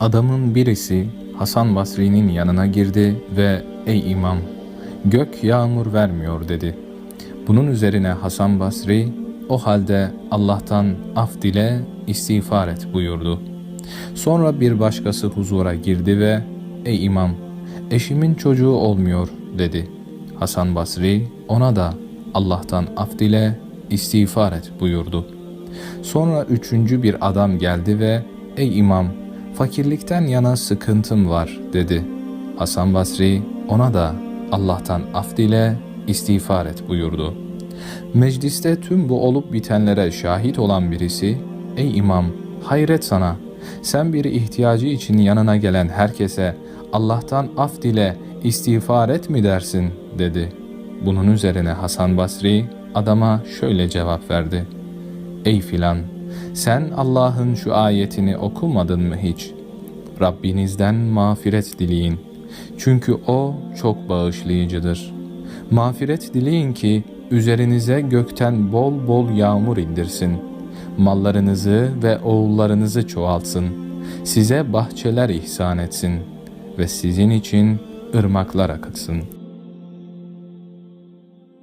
Adamın birisi Hasan Basri'nin yanına girdi ve ''Ey imam, gök yağmur vermiyor.'' dedi. Bunun üzerine Hasan Basri, ''O halde Allah'tan af dile, istiğfar et.'' buyurdu. Sonra bir başkası huzura girdi ve ''Ey imam, eşimin çocuğu olmuyor.'' dedi. Hasan Basri ona da Allah'tan af dile, istiğfar et buyurdu. Sonra üçüncü bir adam geldi ve ''Ey imam, fakirlikten yana sıkıntım var.'' dedi. Hasan Basri ona da Allah'tan af dile, istiğfar et buyurdu. Mecliste tüm bu olup bitenlere şahit olan birisi, ''Ey imam, hayret sana, sen bir ihtiyacı için yanına gelen herkese Allah'tan af dile, istiğfar et mi dersin?'' dedi. Bunun üzerine Hasan Basri adama şöyle cevap verdi. Ey filan, sen Allah'ın şu ayetini okumadın mı hiç? Rabbinizden mağfiret dileyin. Çünkü O çok bağışlayıcıdır. Mağfiret dileyin ki üzerinize gökten bol bol yağmur indirsin. Mallarınızı ve oğullarınızı çoğaltsın. Size bahçeler ihsan etsin ve sizin için ırmaklar akıtsın.''